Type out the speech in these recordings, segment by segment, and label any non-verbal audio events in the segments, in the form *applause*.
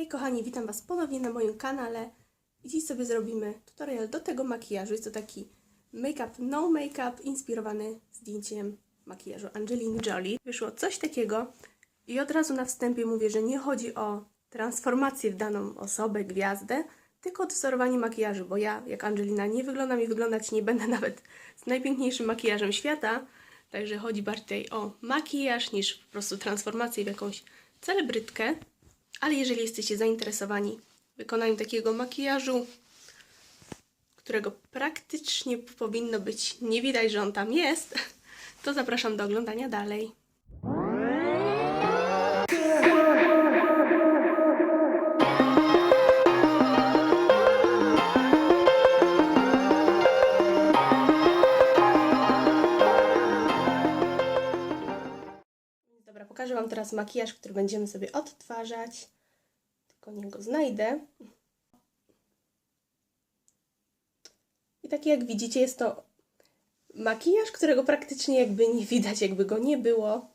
Hej kochani, witam Was ponownie na moim kanale. I dziś sobie zrobimy tutorial do tego makijażu. Jest to taki make-up, no make-up, inspirowany zdjęciem makijażu Angeliny Jolie. Wyszło coś takiego i od razu na wstępie mówię, że nie chodzi o transformację w daną osobę, gwiazdę, tylko odwzorowanie makijażu, bo ja, jak Angelina, nie wyglądam i wyglądać nie będę *laughs* nawet z najpiękniejszym makijażem świata, także chodzi bardziej o makijaż niż po prostu transformację w jakąś celebrytkę. Ale jeżeli jesteście zainteresowani wykonaniem takiego makijażu, którego praktycznie powinno być nie widać, że on tam jest, to zapraszam do oglądania dalej. Teraz makijaż, który będziemy sobie odtwarzać. Tylko niech go znajdę. I taki jak widzicie, jest to makijaż, którego praktycznie jakby nie widać, jakby go nie było.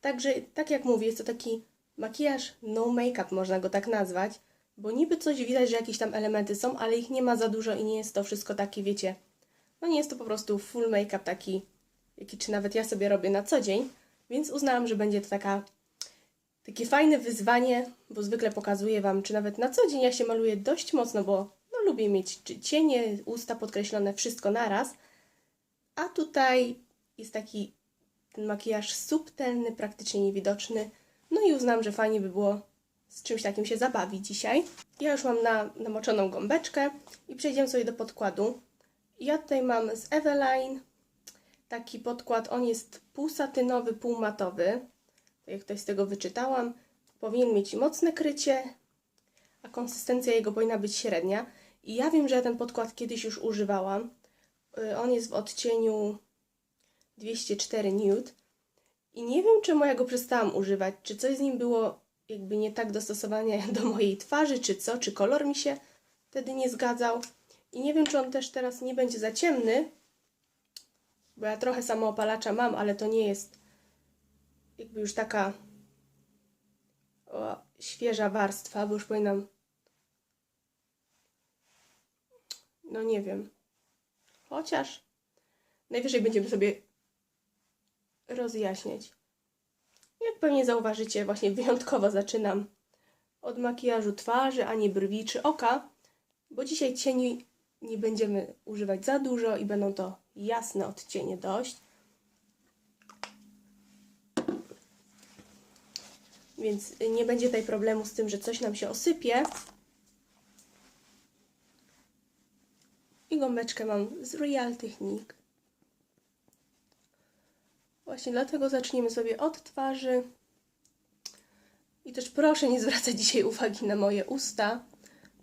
Także, tak jak mówię, jest to taki makijaż no make-up, można go tak nazwać, bo niby coś widać, że jakieś tam elementy są, ale ich nie ma za dużo i nie jest to wszystko takie, wiecie, no nie jest to po prostu full make-up taki, jaki czy nawet ja sobie robię na co dzień, więc uznałam, że będzie to taka takie fajne wyzwanie, bo zwykle pokazuję Wam, czy nawet na co dzień ja się maluję dość mocno, bo no, lubię mieć cienie, usta podkreślone, wszystko naraz. A tutaj jest taki ten makijaż subtelny, praktycznie niewidoczny. No i uznałam, że fajnie by było z czymś takim się zabawić dzisiaj. Ja już mam na, namoczoną gąbeczkę i przejdziemy sobie do podkładu. Ja tutaj mam z Eveline taki podkład, on jest półsatynowy, półmatowy tak jak tutaj z tego wyczytałam, powinien mieć mocne krycie, a konsystencja jego powinna być średnia. I ja wiem, że ja ten podkład kiedyś już używałam. Y, On jest w odcieniu 204 nude. I nie wiem, czemu ja go przestałam używać. Czy coś z nim było jakby nie tak dostosowanie *laughs* do mojej twarzy, czy co, czy kolor mi się wtedy nie zgadzał. I nie wiem, czy on też teraz nie będzie za ciemny, bo ja trochę samoopalacza mam, ale to nie jest jakby już taka o, świeża warstwa, bo już powinnam. No nie wiem. Chociaż najwyżej będziemy sobie rozjaśniać. Jak pewnie zauważycie, właśnie wyjątkowo zaczynam od makijażu twarzy, a nie brwi czy oka, bo dzisiaj cieni nie będziemy używać za dużo i będą to jasne odcienie dość. Więc nie będzie tutaj problemu z tym, że coś nam się osypie. I gąbeczkę mam z Royal Technique. Właśnie dlatego zaczniemy sobie od twarzy. I też proszę nie zwracać dzisiaj uwagi na moje usta.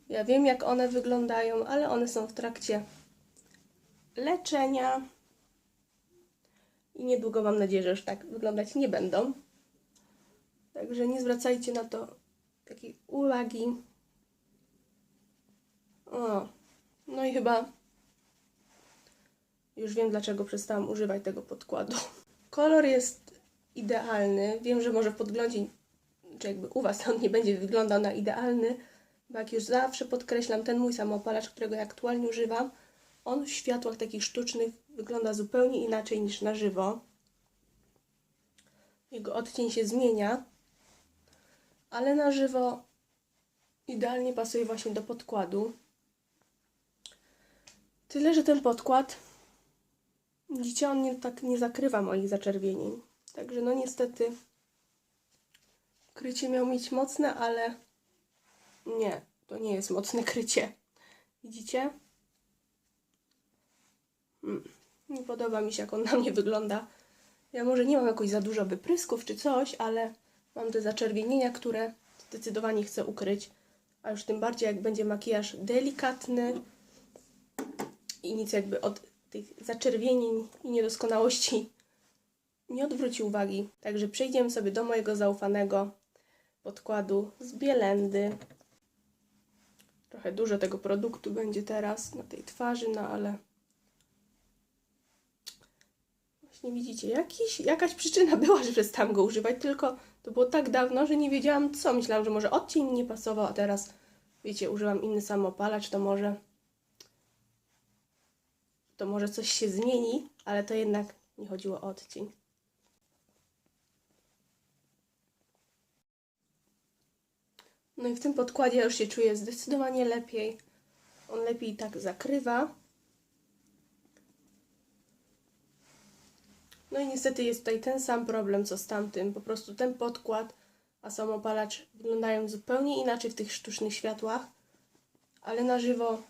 Ja wiem, jak one wyglądają, ale one są w trakcie leczenia. I niedługo mam nadzieję, że już tak wyglądać nie będą. Także nie zwracajcie na to takiej uwagi. O, no i chyba już wiem, dlaczego przestałam używać tego podkładu. Kolor jest idealny. Wiem, że może w podglądzie, czy jakby u Was on nie będzie wyglądał na idealny, bo jak już zawsze podkreślam, ten mój samopalacz, którego ja aktualnie używam, on w światłach takich sztucznych wygląda zupełnie inaczej niż na żywo. Jego odcień się zmienia ale na żywo idealnie pasuje właśnie do podkładu. Tyle, że ten podkład, widzicie, on nie, tak nie zakrywa moich zaczerwienień. Także no niestety krycie miał mieć mocne, ale nie, to nie jest mocne krycie. Widzicie? Hmm. Nie podoba mi się, jak on na mnie wygląda. Ja może nie mam jakoś za dużo wyprysków czy coś, ale Mam te zaczerwienienia, które zdecydowanie chcę ukryć. A już tym bardziej, jak będzie makijaż delikatny i nic jakby od tych zaczerwienień i niedoskonałości nie odwróci uwagi. Także przejdziemy sobie do mojego zaufanego podkładu z Bielendy. Trochę dużo tego produktu będzie teraz na tej twarzy, no ale Właśnie widzicie, jakiś, jakaś przyczyna była, że przestałam go używać, tylko To było tak dawno, że nie wiedziałam co. Myślałam, że może odcień mi nie pasował, a teraz, wiecie, użyłam inny samopalacz, to może... To może coś się zmieni, ale to jednak nie chodziło o odcień. No i w tym podkładzie już się czuję zdecydowanie lepiej. On lepiej tak zakrywa. No i niestety jest tutaj ten sam problem co z tamtym. Po prostu ten podkład, a samopalacz wyglądają zupełnie inaczej w tych sztucznych światłach, ale na żywo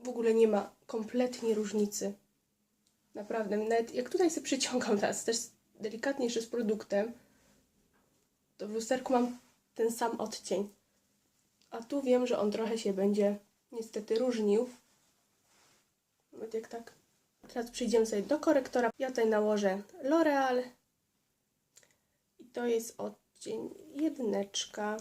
w ogóle nie ma kompletnie różnicy. Naprawdę, nawet jak tutaj sobie przyciągam teraz, też delikatniejszy z produktem, to w lusterku mam ten sam odcień. A tu wiem, że on trochę się będzie niestety różnił. Nawet jak tak. Teraz przejdziemy sobie do korektora. Ja tutaj nałożę L'Oreal. I to jest odcień jedyneczka.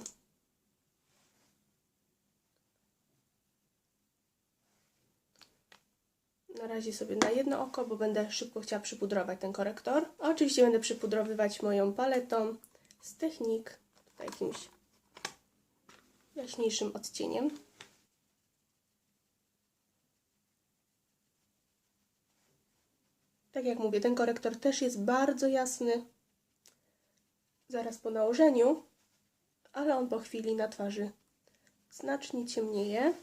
Na razie sobie na jedno oko, bo będę szybko chciała przypudrować ten korektor. Oczywiście będę przypudrowywać moją paletą z Technik. Jakimś jaśniejszym odcieniem. Tak jak mówię, ten korektor też jest bardzo jasny zaraz po nałożeniu, ale on po chwili na twarzy znacznie ciemnieje.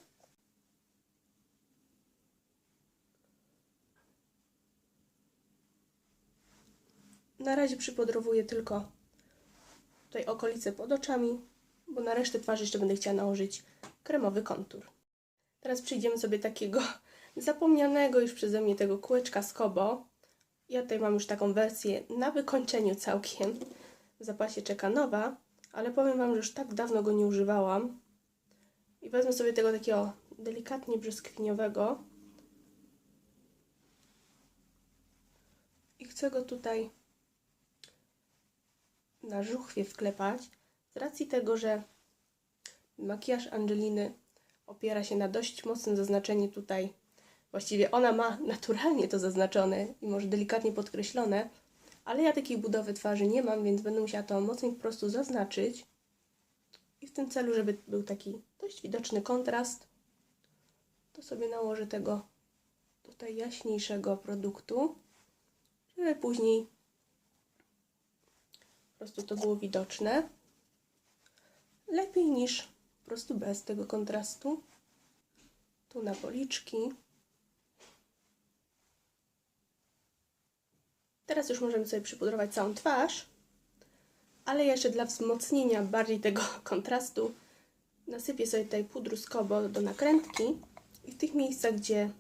Na razie przypodrowuję tylko tutaj okolice pod oczami, bo na resztę twarzy jeszcze będę chciała nałożyć kremowy kontur. Teraz przejdziemy sobie takiego *laughs* zapomnianego już przeze mnie tego kółeczka z Kobo. Ja tutaj mam już taką wersję na wykończeniu całkiem. W zapasie czeka nowa, ale powiem Wam, że już tak dawno go nie używałam. I wezmę sobie tego takiego delikatnie brzoskwiniowego. I chcę go tutaj na żuchwie wklepać. Z racji tego, że makijaż Angeliny opiera się na dość mocnym zaznaczeniu tutaj. Właściwie ona ma naturalnie to zaznaczone i może delikatnie podkreślone, ale ja takiej budowy twarzy nie mam, więc będę musiała to mocniej po prostu zaznaczyć. I w tym celu, żeby był taki dość widoczny kontrast, to sobie nałożę tego tutaj jaśniejszego produktu, żeby później po prostu to było widoczne. Lepiej niż po prostu bez tego kontrastu. Tu na policzki. Teraz już możemy sobie przypudrować całą twarz, ale jeszcze dla wzmocnienia bardziej tego *laughs* kontrastu nasypię sobie tutaj pudru z Kobo do nakrętki i w tych miejscach, gdzie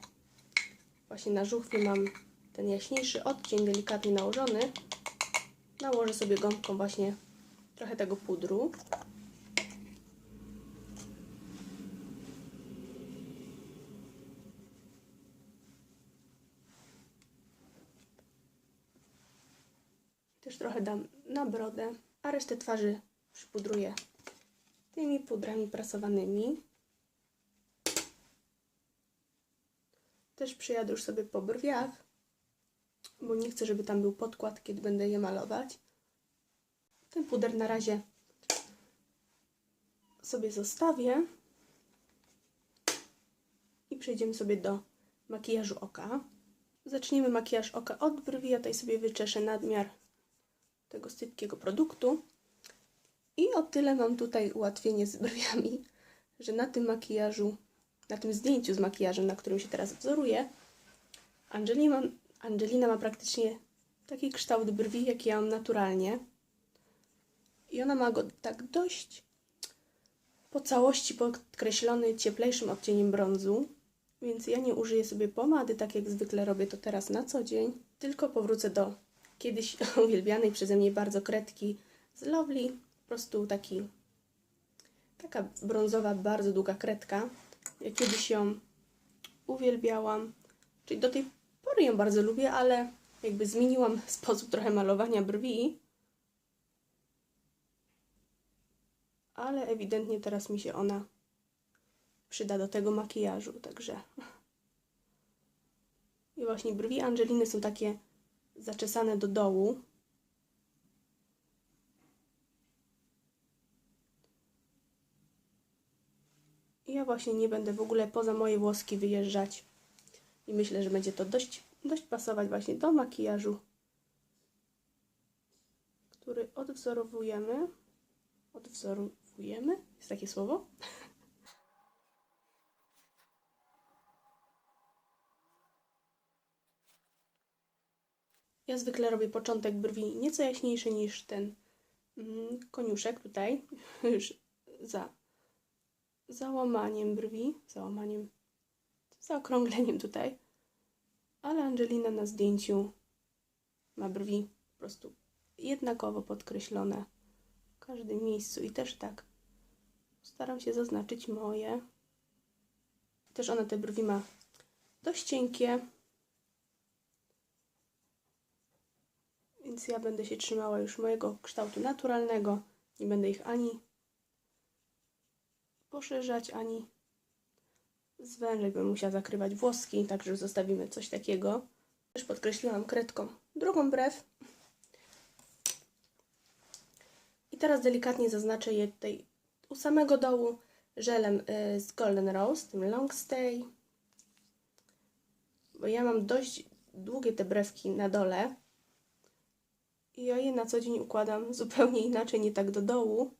właśnie na żuchwie mam ten jaśniejszy odcień delikatnie nałożony, nałożę sobie gąbką właśnie trochę tego pudru. Też trochę dam na brodę, a resztę twarzy przypudruję tymi pudrami prasowanymi. Też przyjadę już sobie po brwiach, bo nie chcę, żeby tam był podkład, kiedy będę je malować. Ten puder na razie sobie zostawię i przejdziemy sobie do makijażu oka. Zaczniemy makijaż oka od brwi. Ja tutaj sobie wyczeszę nadmiar tego sypkiego produktu. I o tyle mam tutaj ułatwienie z brwiami, że na tym makijażu, na tym zdjęciu z makijażem, na którym się teraz wzoruję, Angelina, Angelina ma praktycznie taki kształt brwi, jaki ja mam naturalnie. I ona ma go tak dość po całości podkreślony cieplejszym odcieniem brązu, więc ja nie użyję sobie pomady, tak jak zwykle robię to teraz na co dzień, tylko powrócę do kiedyś *laughs* uwielbianej przeze mnie bardzo kredki z Lovely, po prostu taki, taka brązowa, bardzo długa kredka. Ja kiedyś ją uwielbiałam, czyli do tej pory ją bardzo lubię, ale jakby zmieniłam *laughs* sposób trochę malowania brwi. Ale ewidentnie teraz mi się ona przyda do tego makijażu, także... *laughs* I właśnie brwi Angeliny są takie zaczesane do dołu. Ja właśnie nie będę w ogóle poza moje włoski wyjeżdżać. I myślę, że będzie to dość, dość pasować właśnie do makijażu, który odwzorowujemy. Odwzorowujemy? Jest takie słowo? Ja zwykle robię początek brwi nieco jaśniejszy niż ten mm, koniuszek tutaj, *laughs* już za załamaniem brwi, załamaniem, zaokrągleniem tutaj. Ale Angelina na zdjęciu ma brwi po prostu jednakowo podkreślone w każdym miejscu i też tak staram się zaznaczyć moje. Też ona te brwi ma dość cienkie, więc ja będę się trzymała już mojego kształtu naturalnego. Nie będę ich ani poszerzać, ani zwężać, bym musiała zakrywać włoski, także zostawimy coś takiego. Też podkreśliłam kredką drugą brew. I teraz delikatnie zaznaczę je tutaj u samego dołu żelem y, z Golden Rose, tym Long Stay. Bo ja mam dość długie te brewki na dole. Ja je na co dzień układam *laughs* zupełnie inaczej, nie tak do dołu.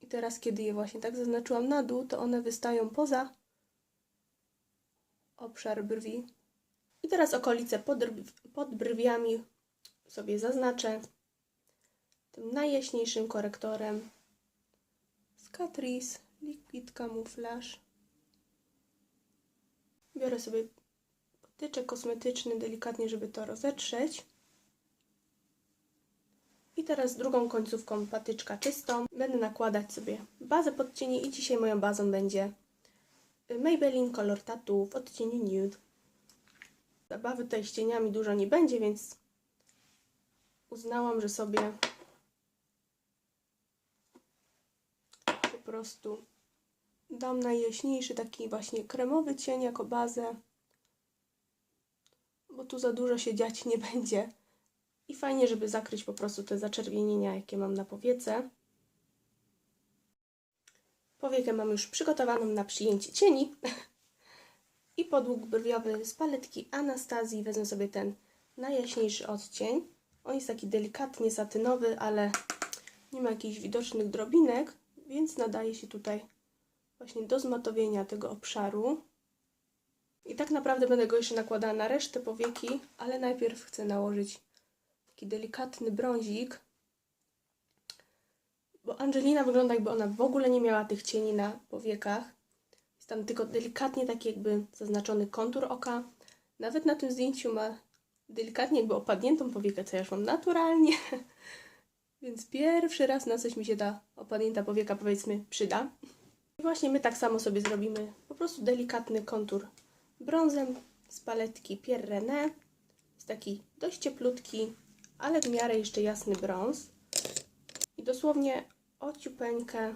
I teraz, kiedy je właśnie tak zaznaczyłam na dół, to one wystają poza obszar brwi. I teraz okolice pod, pod brwiami sobie zaznaczę tym najjaśniejszym korektorem z Catrice Liquid Camouflage. Biorę sobie patyczek kosmetyczny delikatnie, żeby to rozetrzeć. I teraz drugą końcówką patyczka czystą będę nakładać sobie bazę pod cienie i dzisiaj moją bazą będzie Maybelline Color Tattoo w odcieniu Nude. Zabawy tutaj z cieniami dużo nie będzie, więc uznałam, że sobie po prostu dam najjaśniejszy taki właśnie kremowy cień jako bazę, bo tu za dużo się dziać nie będzie. I fajnie, żeby zakryć po prostu te zaczerwienienia, jakie mam na powiece. Powiekę mam już przygotowaną na przyjęcie cieni. *laughs* I podłóg brwiowy z paletki Anastazji wezmę sobie ten najjaśniejszy odcień. On jest taki delikatnie satynowy, ale nie ma jakichś widocznych drobinek, więc nadaje się tutaj właśnie do zmatowienia tego obszaru. I tak naprawdę będę go jeszcze nakładała na resztę powieki, ale najpierw chcę nałożyć taki delikatny brązik. Bo Angelina wygląda jakby ona w ogóle nie miała tych cieni na powiekach. Jest tam tylko delikatnie taki jakby zaznaczony kontur oka. Nawet na tym zdjęciu ma delikatnie jakby opadniętą powiekę, co ja już mam naturalnie. *laughs* Więc pierwszy raz na coś mi się ta opadnięta powieka powiedzmy przyda. I właśnie my tak samo sobie zrobimy po prostu delikatny kontur brązem z paletki Pierre René. Jest taki dość cieplutki, ale w miarę jeszcze jasny brąz. I dosłownie ociupeńkę,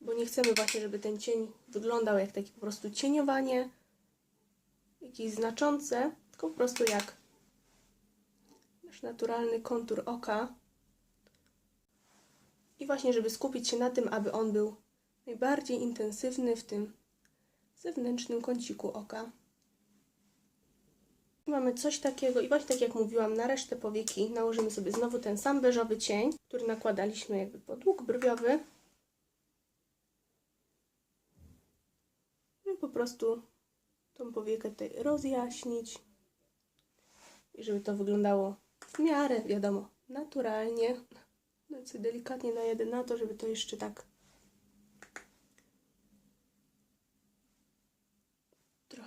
bo nie chcemy właśnie, żeby ten cień wyglądał jak takie po prostu cieniowanie, jakieś znaczące, tylko po prostu jak nasz naturalny kontur oka. I właśnie, żeby skupić się na tym, aby on był najbardziej intensywny w tym zewnętrznym kąciku oka. Mamy coś takiego i właśnie tak jak mówiłam, na resztę powieki nałożymy sobie znowu ten sam beżowy cień, który nakładaliśmy jakby pod łuk brwiowy. I po prostu tą powiekę tutaj rozjaśnić. I żeby to wyglądało w miarę, wiadomo, naturalnie. No i sobie delikatnie najedę na to, żeby to jeszcze tak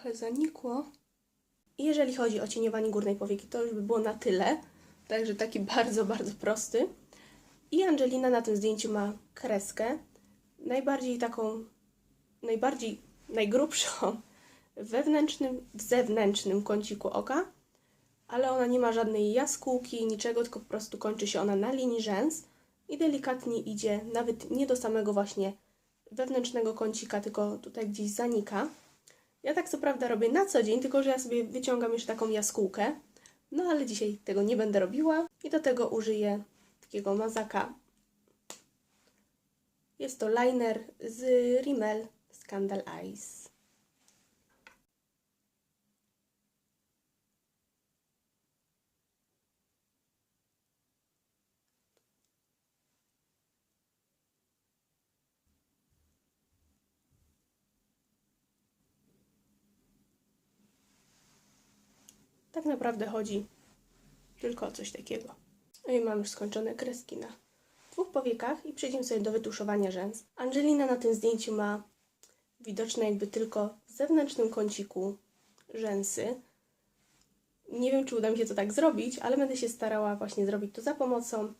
trochę zanikło. Jeżeli chodzi o cieniowanie górnej powieki, to już by było na tyle. Także taki *laughs* bardzo, bardzo prosty. I Angelina na tym zdjęciu ma kreskę. Najbardziej taką, najbardziej, najgrubszą *laughs* wewnętrznym, w zewnętrznym kąciku oka. Ale ona nie ma żadnej jaskółki, niczego, tylko po prostu kończy się ona na linii rzęs i delikatnie idzie, nawet nie do samego właśnie wewnętrznego kącika, tylko tutaj gdzieś zanika. Ja tak co prawda robię na co dzień, tylko że ja sobie wyciągam już taką jaskółkę. No ale dzisiaj tego nie będę robiła i do tego użyję takiego mazaka Jest to liner z Rimmel Scandal Eyes. Tak naprawdę chodzi tylko o coś takiego. No i mam już skończone kreski na dwóch powiekach i przejdziemy sobie do wytuszowania rzęs. Angelina na tym zdjęciu ma widoczne jakby tylko w zewnętrznym kąciku rzęsy. Nie wiem, czy uda mi się to tak zrobić, ale będę się starała właśnie zrobić to za pomocą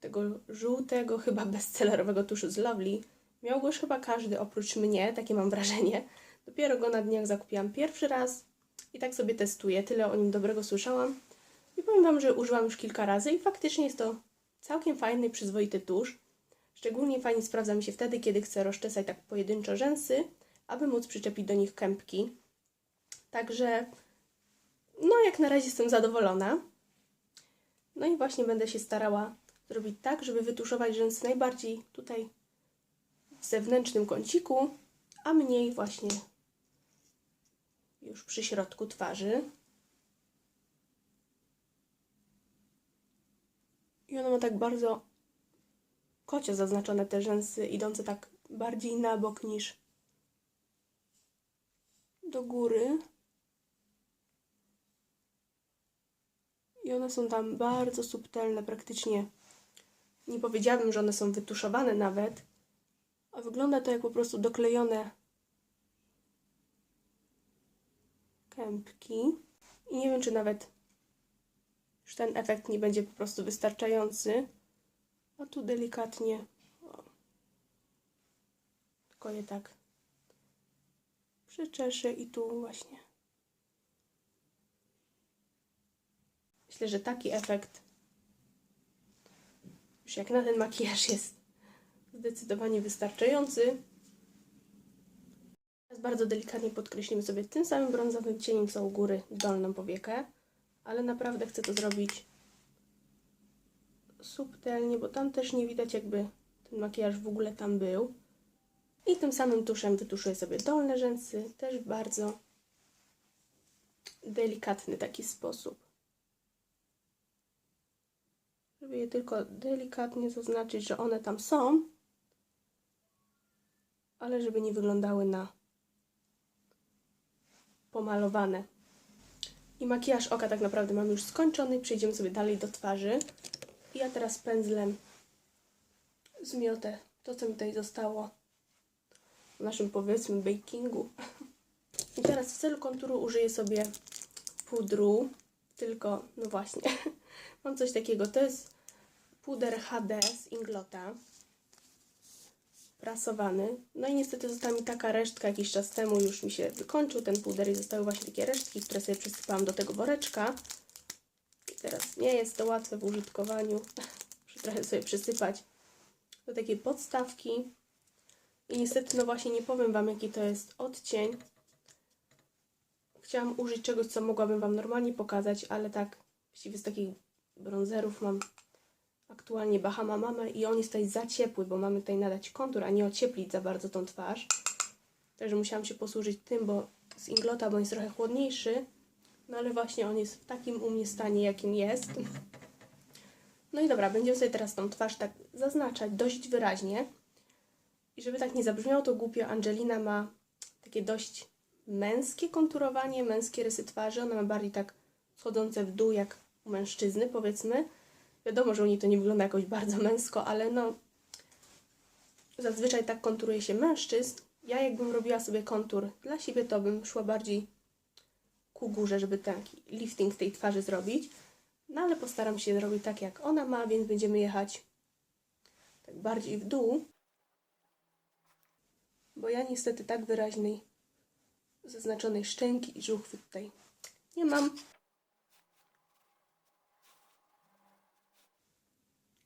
tego żółtego, chyba bestsellerowego tuszu z Lovely. Miał go już chyba każdy oprócz mnie, takie mam wrażenie. Dopiero go na dniach zakupiłam pierwszy raz i tak sobie testuję. Tyle o nim dobrego słyszałam. I powiem Wam, że użyłam już kilka razy i faktycznie jest to całkiem fajny, przyzwoity tusz. Szczególnie fajnie sprawdza mi się wtedy, kiedy chcę rozczesać tak pojedynczo rzęsy, aby móc przyczepić do nich kępki. Także, no jak na razie jestem zadowolona. No i właśnie będę się starała zrobić tak, żeby wytuszować rzęsy najbardziej tutaj w zewnętrznym kąciku, a mniej właśnie już przy środku twarzy. I ona ma tak bardzo kocio zaznaczone te rzęsy, idące tak bardziej na bok niż do góry. I one są tam bardzo subtelne, praktycznie nie powiedziałabym, że one są wytuszowane nawet, a wygląda to jak po prostu doklejone kępki. I nie wiem, czy nawet już ten efekt nie będzie po prostu wystarczający. A tu delikatnie. O. Tylko je tak przyczeszę i tu właśnie. Myślę, że taki efekt już jak na ten makijaż jest zdecydowanie wystarczający. Bardzo delikatnie podkreślimy sobie tym samym brązowym cieniem, co u góry dolną powiekę, ale naprawdę chcę to zrobić subtelnie, bo tam też nie widać jakby ten makijaż w ogóle tam był. I tym samym tuszem wytuszuję sobie dolne rzęsy, też w bardzo delikatny taki sposób. Żeby je tylko delikatnie zaznaczyć, że one tam są, ale żeby nie wyglądały na pomalowane. I makijaż oka tak naprawdę mam już skończony. Przejdziemy sobie dalej do twarzy. I ja teraz pędzlem zmiotę to, co mi tutaj zostało w naszym powiedzmy bakingu. I teraz w celu konturu użyję sobie pudru, tylko, no właśnie, *laughs* mam coś takiego, to jest puder HD z Inglota, prasowany. No i niestety została mi taka resztka jakiś czas temu, już mi się wykończył ten puder i zostały właśnie takie resztki, które sobie przysypałam do tego woreczka. I teraz nie jest to łatwe w użytkowaniu, *laughs* muszę trochę sobie przysypać do takiej podstawki. I niestety, no właśnie nie powiem Wam, jaki to jest odcień. Chciałam użyć czegoś, co mogłabym Wam normalnie pokazać, ale tak, właściwie z takich bronzerów mam aktualnie Bahama Mama i on jest tutaj za ciepły, bo mamy tutaj nadać kontur, a nie ocieplić za bardzo tą twarz. Także musiałam się posłużyć tym, bo z Inglota, bo on jest trochę chłodniejszy. No ale właśnie on jest w takim u mnie stanie, jakim jest. No i dobra, będziemy sobie teraz tą twarz tak zaznaczać dość wyraźnie. I żeby tak nie zabrzmiało to głupio, Angelina ma takie dość męskie konturowanie, męskie rysy twarzy. Ona ma bardziej tak schodzące w dół jak u mężczyzny, powiedzmy. Wiadomo, że u niej to nie wygląda jakoś bardzo męsko, ale no zazwyczaj tak konturuje się mężczyzn. Ja jakbym robiła sobie kontur dla siebie, to bym szła bardziej ku górze, żeby taki lifting tej twarzy zrobić. No ale postaram się zrobić tak, jak ona ma, więc będziemy jechać tak bardziej w dół. Bo ja niestety tak wyraźnej zaznaczonej szczęki i żuchwy tutaj nie mam.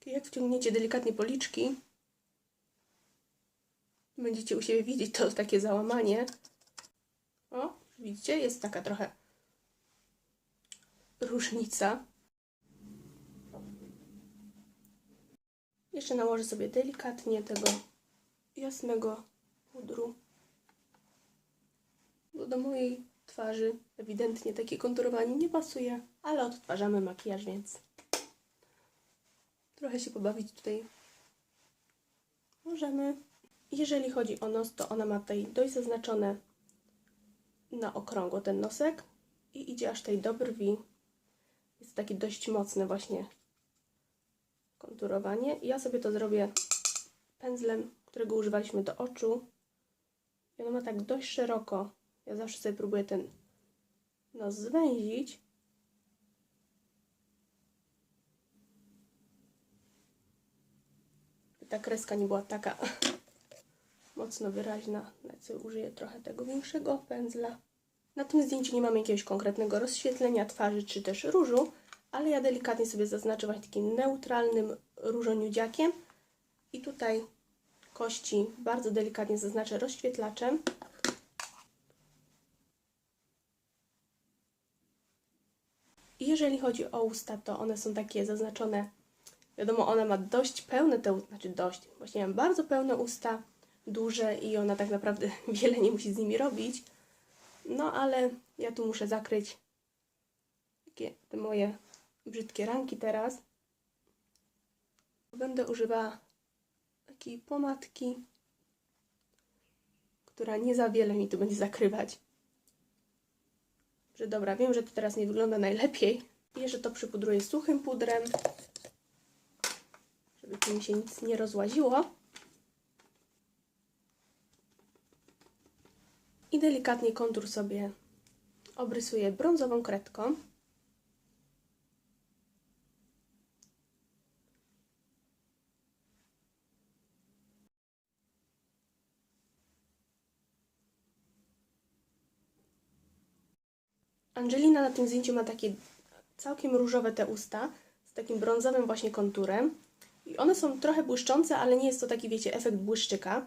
Jak wciągniecie delikatnie policzki, będziecie u siebie widzieć to takie załamanie. O, widzicie? Jest taka trochę różnica. Jeszcze nałożę sobie delikatnie tego jasnego pudru. Bo do mojej twarzy ewidentnie takie konturowanie nie pasuje, ale odtwarzamy makijaż, więc trochę się pobawić tutaj możemy. Jeżeli chodzi o nos, to ona ma tutaj dość zaznaczone na okrągło ten nosek i idzie aż tutaj do brwi. Jest takie dość mocne właśnie konturowanie. Ja sobie to zrobię pędzlem, którego używaliśmy do oczu. I ma tak dość szeroko. Ja zawsze sobie próbuję ten nos zwęzić. Ta kreska nie była taka *laughs* mocno wyraźna, użyję trochę tego większego pędzla. Na tym zdjęciu nie mamy jakiegoś konkretnego rozświetlenia twarzy czy też różu, ale ja delikatnie sobie zaznaczę właśnie takim neutralnym różoniudziakiem i tutaj kości bardzo delikatnie zaznaczę rozświetlaczem. Jeżeli chodzi o usta, to one są takie zaznaczone. Wiadomo, ona ma dość pełne te znaczy dość, właśnie mam bardzo pełne usta, duże i ona tak naprawdę *laughs* wiele nie musi z nimi robić. No ale ja tu muszę zakryć takie te moje brzydkie ranki teraz. Będę używała takiej pomadki, która nie za wiele mi tu będzie zakrywać. Że dobra, wiem, że to teraz nie wygląda najlepiej. Że to przypudruję suchym pudrem, żeby mi się nic nie rozłaziło. I delikatnie kontur sobie obrysuję brązową kredką. Angelina na tym zdjęciu ma takie całkiem różowe te usta z takim brązowym właśnie konturem. I one są trochę błyszczące, ale nie jest to taki, wiecie, efekt błyszczyka.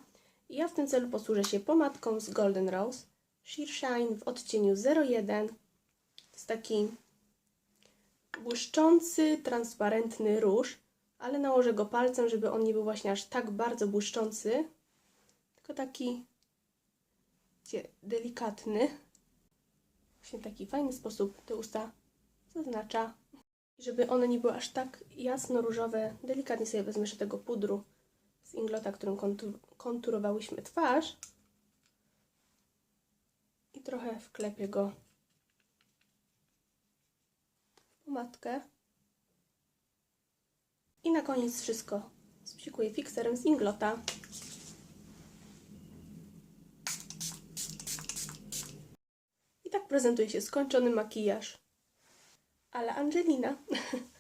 I ja w tym celu posłużę się pomadką z Golden Rose Sheer Shine w odcieniu 01. To jest taki błyszczący, transparentny róż, ale nałożę go palcem, żeby on nie był właśnie aż tak bardzo błyszczący, tylko taki wiecie, delikatny. Właśnie taki fajny sposób te usta zaznacza. I żeby one nie były aż tak jasno różowe, delikatnie sobie wezmę jeszcze tego pudru z Inglota, którym kontur konturowałyśmy twarz. I trochę wklepię go w pomadkę. I na koniec wszystko spsikuję fikserem z Inglota. I tak prezentuje się skończony makijaż. Ale Angelina *laughs*